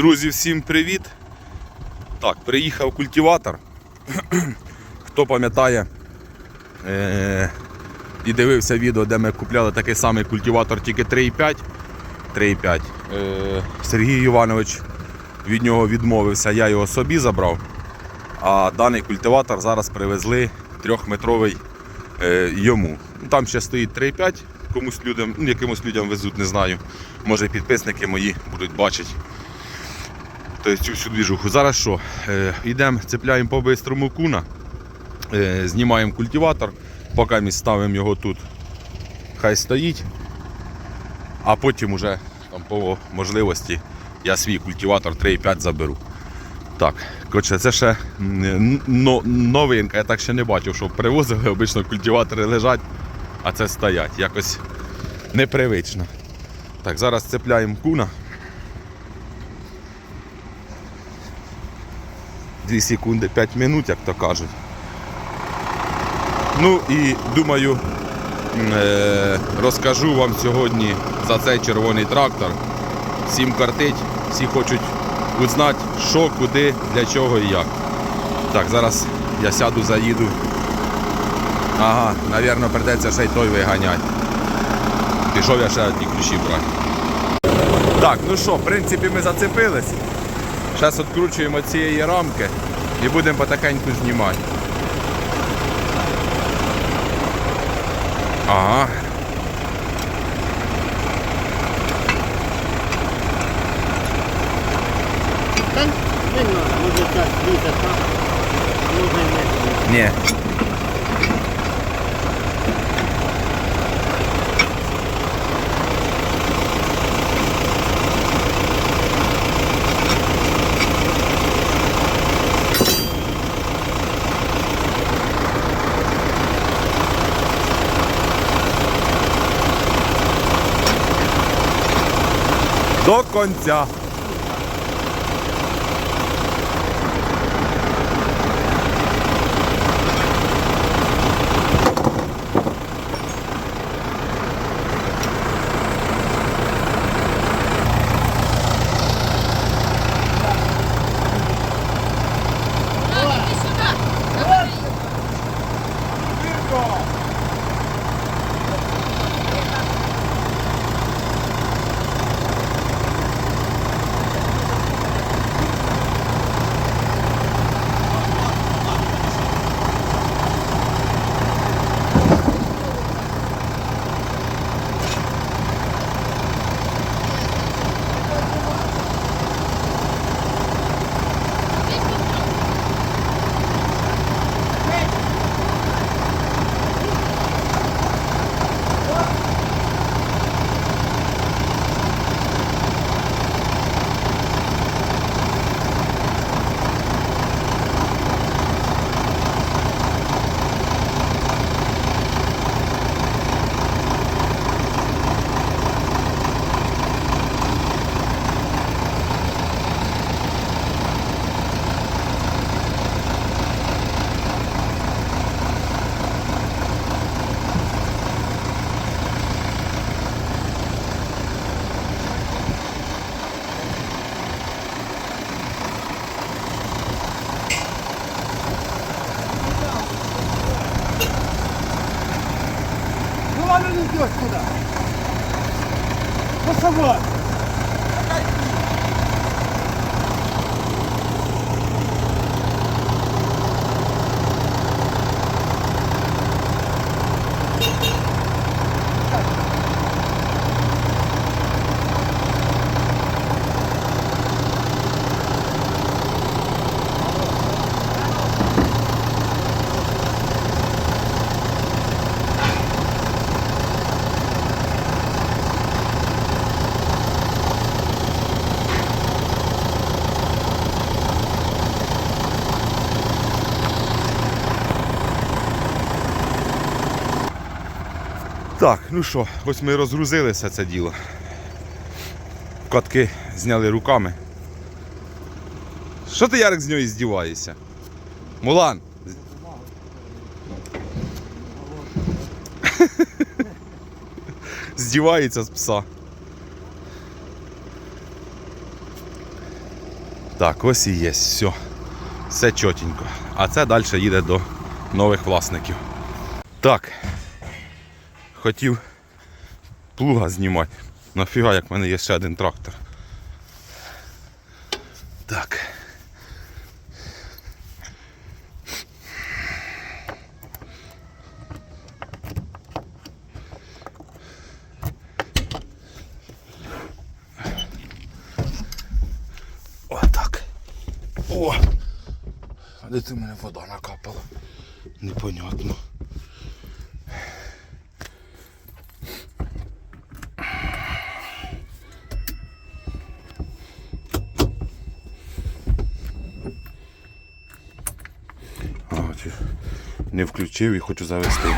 Друзі, всім привіт! Так, приїхав культиватор. Хто пам'ятає е- і дивився відео, де ми купляли такий самий культиватор, тільки 3,5. 3,5. Е- Сергій Іванович від нього відмовився, я його собі забрав. А даний культиватор зараз привезли трьохметровий е, йому. Ну, Там ще стоїть 3,5, комусь людям, ну, якимось людям везуть, не знаю. Може підписники мої будуть бачити. Тобто цю всю двіжуху. Зараз що? Е, йдемо, цепляємо по бистрому куна, е, знімаємо культиватор, поки ми ставимо його тут. Хай стоїть. А потім уже там, по можливості я свій культиватор 3,5 заберу. Так, коротше, це ще новинка, я так ще не бачив, що привозили, обично культиватори лежать, а це стоять. Якось непривично. Так, зараз цепляємо куна. 2 секунди 5 минут, як то кажуть. Ну і думаю, е, розкажу вам сьогодні за цей червоний трактор. Всім картить, всі хочуть узнати, що, куди, для чого і як. Так, зараз я сяду, заїду. Ага, напевно, прийдеться ще й той виганяти. Пішов я ще одні ключі брати. Так, ну що, в принципі, ми зацепились. Зараз відкручуємо цієї рамки і будемо потихеньку знімати. Ага. Та не надо, може так лізе так, а може не. Ні. До конця. Так, ну що, ось ми розгрузилися це діло. Катки зняли руками. Що ти, Ярик, з нього здіваєшся? Мулан. Здівається з пса. Так, ось і є, все. Все чотенько. А це далі їде до нових власників. Так. Хотів плуга знімати. Нафіга, як в мене є ще один трактор. Так. Отак. О! А де в мене вода накапала? Непонятно. А, чи не включив і хочу завести.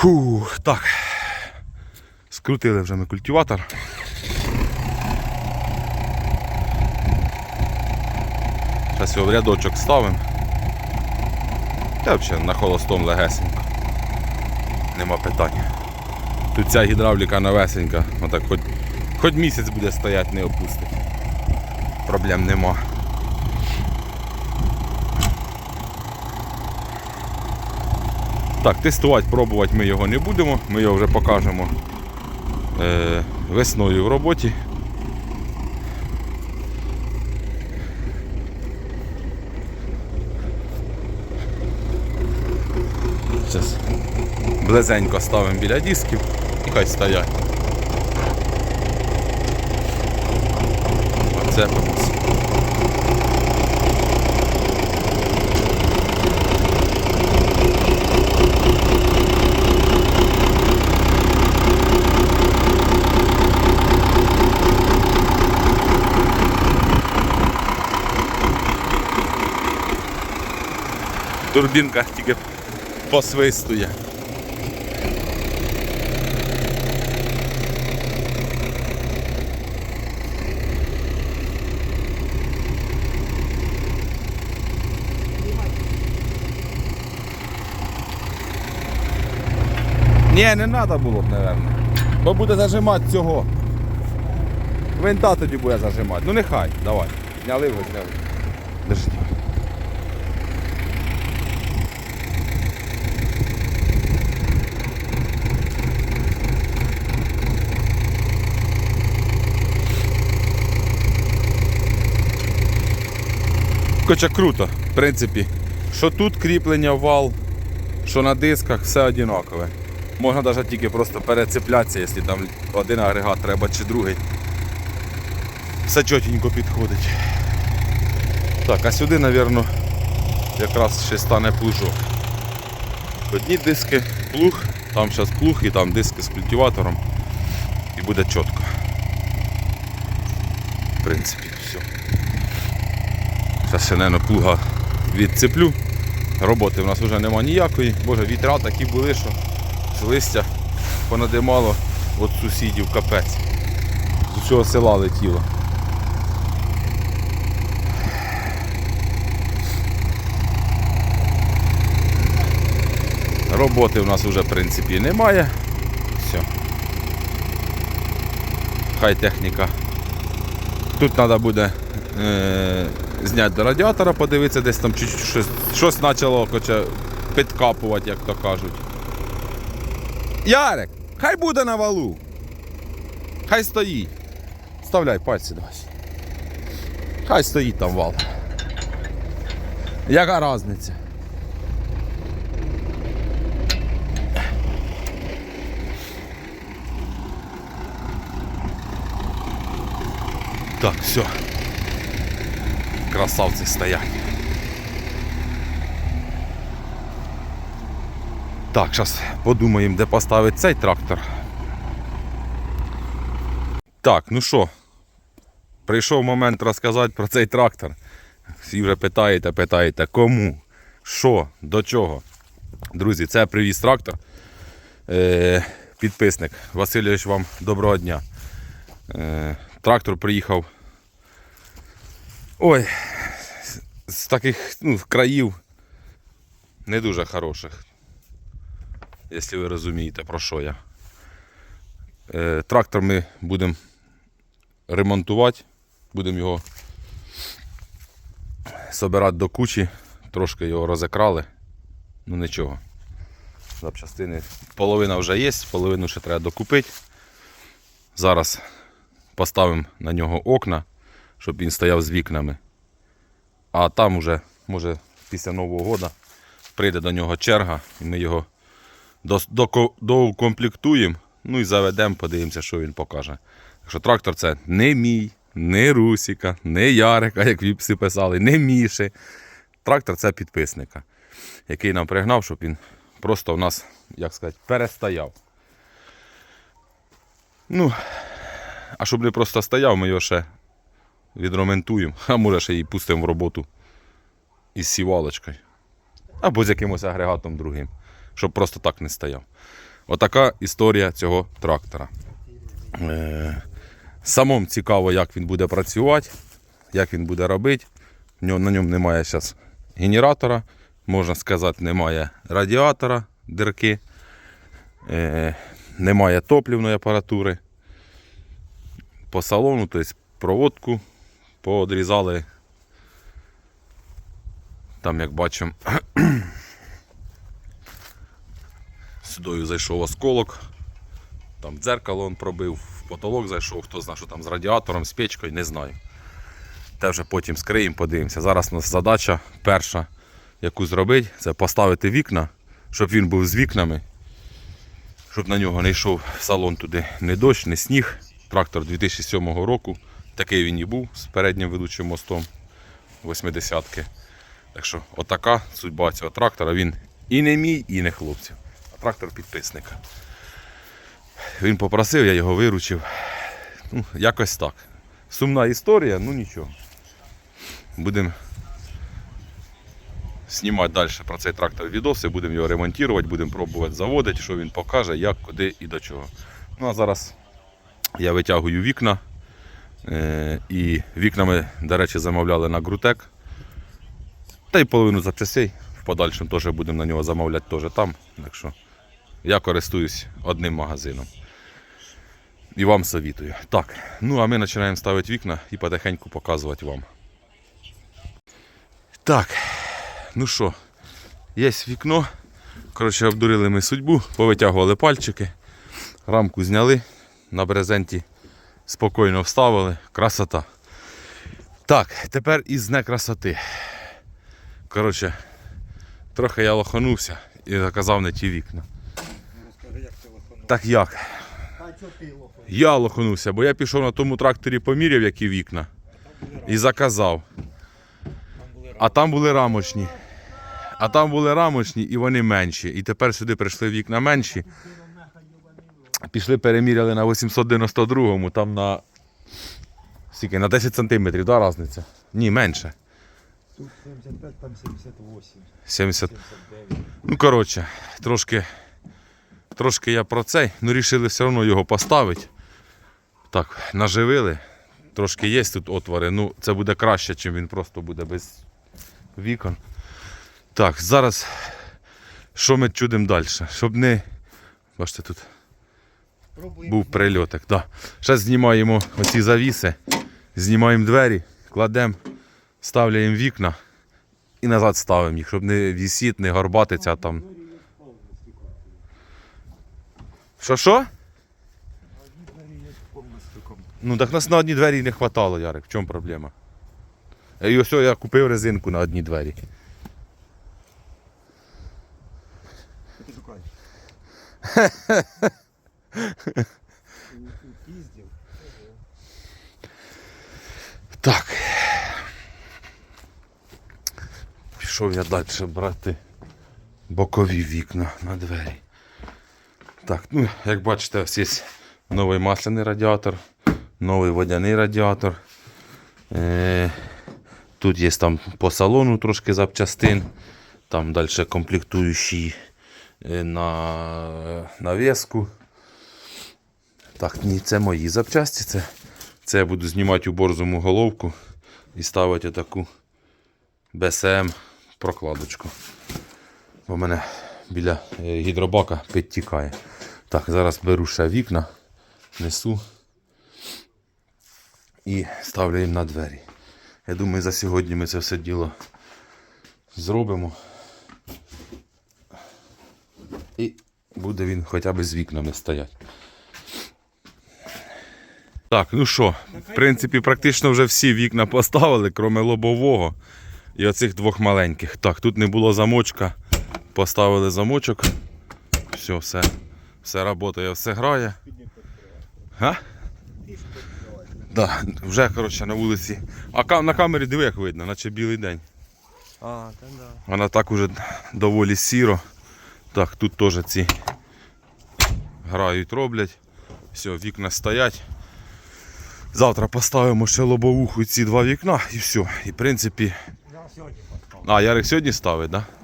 Фух, так. Скрутили вже ми культиватор. Зараз його в рядочок ставимо. Та взагалі на холостом легесенько. Нема питань. Тут ця гідравліка новесенька, отак хоч, хоч місяць буде стояти, не опустить. Проблем нема. Так, тестувати, пробувати ми його не будемо, ми його вже покажемо е, весною в роботі. Зараз близенько ставимо біля дисків і хай стоять. Оцепимось. Турбінка тільки посвистує. Ні, не треба було б, мабуть. Бо буде зажимати цього. Винта тоді буде зажимати. Ну нехай, давай. Зняли його, зняли. Держи. Хоча круто, в принципі. Що тут кріплення вал, що на дисках, все однакове. Можна навіть тільки просто перецеплятися, якщо там один агрегат треба чи другий. Все чотенько підходить. Так, а сюди, мабуть, якраз ще стане плужок. Одні диски плуг, там зараз плуг і там диски з культиватором. І буде чітко. В принципі, все. Зараз ще, плуга відцеплю. Роботи в нас вже нема ніякої. Боже, вітра такі були, що листя понадимало від сусідів капець. З усього села летіло. Роботи в нас вже в принципі немає. Все. Хай техніка Тут треба буде е, зняти до радіатора, подивитися, десь там щось, щось почало підкапувати, як то кажуть. Ярик, хай буде на валу. Хай стоїть. Вставляй пальці давай. Хай стоїть там вал. Яка різниця? Так, все. Красавці стоять. Так, зараз подумаємо, де поставити цей трактор. Так, ну що, прийшов момент розказати про цей трактор. Всі вже питаєте, питаєте, кому, що, до чого. Друзі, це привіз трактор. Е, підписник. Васильович, вам доброго дня. Е, трактор приїхав. Ой, з- таких ну, країв не дуже хороших. Якщо ви розумієте, про що я. Е, трактор ми будемо ремонтувати, будемо його собирати до кучі, трошки його розікрали. Ну нічого. Запчастини. Половина вже є, половину ще треба докупити. Зараз поставимо на нього окна, щоб він стояв з вікнами. А там уже, може, після Нового року прийде до нього черга, і ми його доукомплектуємо, ну і заведемо, подивимося, що він покаже. Так що трактор це не мій, не Русіка, не Ярика, як віпси писали, не Міші. Трактор це підписника, який нам пригнав, щоб він просто в нас, як сказати, перестояв. Ну, а щоб не просто стояв, ми його ще відремонтуємо, а може ще й пустимо в роботу із сівалочкою. Або з якимось агрегатом другим, щоб просто так не стояв. Отака історія цього трактора. Е, самому цікаво, як він буде працювати, як він буде робити. На ньому немає зараз генератора, можна сказати, немає радіатора, дирки, е, немає топлівної апаратури. По салону, тобто проводку поодрізали. Там, як бачимо, сюдою зайшов осколок, там дзеркало он пробив, в потолок зайшов, хто знає, що там з радіатором, з печкою, не знаю. Те вже потім скриємо, подивимося. Зараз у нас задача перша, яку зробити, це поставити вікна, щоб він був з вікнами, щоб на нього не йшов салон туди не дощ, не сніг. Трактор 2007 року. Такий він і був з переднім ведучим мостом 80-ки. Так що отака судьба цього трактора. Він і не мій, і не хлопців. А трактор підписника. Він попросив, я його виручив. Ну, якось так. Сумна історія, ну нічого. Будемо знімати далі про цей трактор відоси, будемо його ремонтувати, будемо пробувати заводити, що він покаже, як, куди і до чого. Ну а зараз я витягую вікна. Е, і вікна ми, до речі, замовляли на Грутек. Та й половину запчастей в подальшому теж будемо на нього замовляти теж там. Так що я користуюсь одним магазином. І вам совітую. Так, ну а ми починаємо ставити вікна і потихеньку показувати вам. Так, ну що, є вікно. Коротше, обдурили ми судьбу, повитягували пальчики, рамку зняли, на брезенті спокійно вставили. Красота. Так, тепер із некрасоти. Коротше, трохи я лоханувся і заказав не ті вікна. Розкажи, як ти лоханув. Так як? А чого ти лохо? Я лоханувся, бо я пішов на тому тракторі, поміряв, які вікна, і заказав. А там були рамочні. А там були рамочні і вони менші. І тепер сюди прийшли вікна менші. Пішли, переміряли на 892-му, там на. Скільки? На 10 сантиметрів, да, різниця? Ні, менше. Тут 75, там 78, 70. 79. Ну, коротше, трошки, трошки я про цей, ну рішили все одно його поставити. Так, наживили. Трошки є тут отвори. Ну, це буде краще, чим він просто буде без вікон. Так, зараз що ми чудимо далі? Щоб не. Бачите, тут. Був прильотик. Да. Зараз знімаємо оці завіси. Знімаємо двері, кладемо, ставляємо вікна і назад ставимо їх, щоб не вісіти, не горбатися там. Що що? Ну так нас на одні двері не хватало, Ярик. В чому проблема? І ось я купив резинку на одні двері. Ти шукай. Їздив. Так. Пішов я далі брати бокові вікна на двері. Так, ну, як бачите, ось є новий масляний радіатор, новий водяний радіатор. Е, тут є там по салону трошки запчастин, там далі комплектуючі е, на навіску. Так, ні, це мої запчасті. Це, це я буду знімати у борзому головку і ставити таку БСМ прокладочку. Бо в мене біля е, гідробака підтікає. Так, зараз беру ще вікна, несу і ставлю їм на двері. Я думаю, за сьогодні ми це все діло зробимо. І буде він хоча б з вікнами стояти. Так, ну що, в принципі, практично вже всі вікна поставили, крім лобового і оцих двох маленьких. Так, тут не було замочка. Поставили замочок. Все, все, все працює, все грає. Га? Да, вже коротше, на вулиці. А на камері диви, як видно, наче білий день. А, та да. Вона так уже доволі сіро. Так, тут теж ці грають, роблять. Все, вікна стоять. Завтра поставимо ще лобовуху ці два вікна і все. І в принципі. Я сьогодні поставив. А, Ярик сьогодні ставить, так? Да?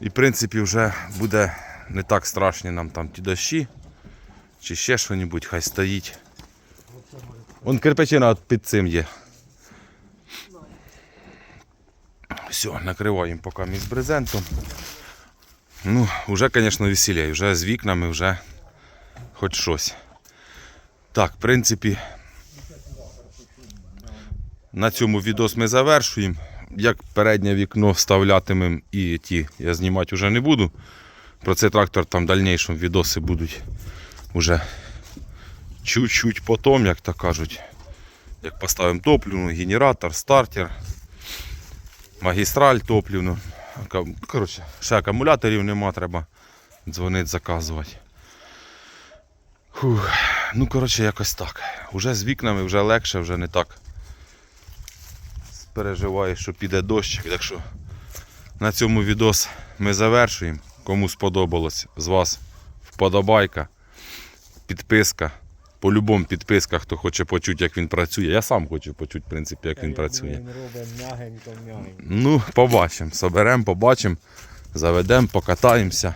І в принципі вже буде не так страшні нам там ті дощі. Чи ще що-небудь, хай стоїть. Вон кирпичина під цим є. Все, накриваємо поки між брезентом. Ну, вже, звісно, веселіє. Вже з вікнами, вже хоч щось. Так, в принципі, на цьому відос ми завершуємо. Як переднє вікно вставлятимемо і ті я знімати вже не буду. Про цей трактор там в дальнішому відоси будуть вже чуть-чуть потом, як то кажуть. Як поставимо топливну, генератор, стартер, магістраль топливну. Коротше, ще акумуляторів нема, треба дзвонити, заказувати. Фух. Ну, коротше, якось так. Уже з вікнами вже легше, вже не так переживаю, що піде дощ. Так що на цьому відос ми завершуємо. Кому сподобалось з вас вподобайка, підписка. По-любому підписка, хто хоче почути, як він працює. Я сам хочу почути, в принципі, як він працює. Ну, побачимо. Соберемо, побачимо, заведемо, покатаємося.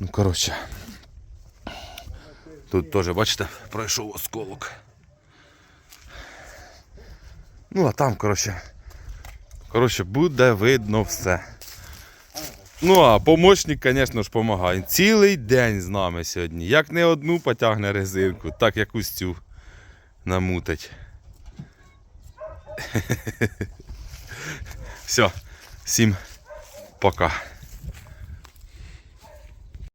Ну, коротше. Тут теж, бачите, пройшов осколок. Ну, а там, коротше. Коротше, буде видно все. Ну, а помощник, звісно ж, допомагає. Цілий день з нами сьогодні. Як не одну потягне резинку, так якусь цю намутить. Все, всім пока.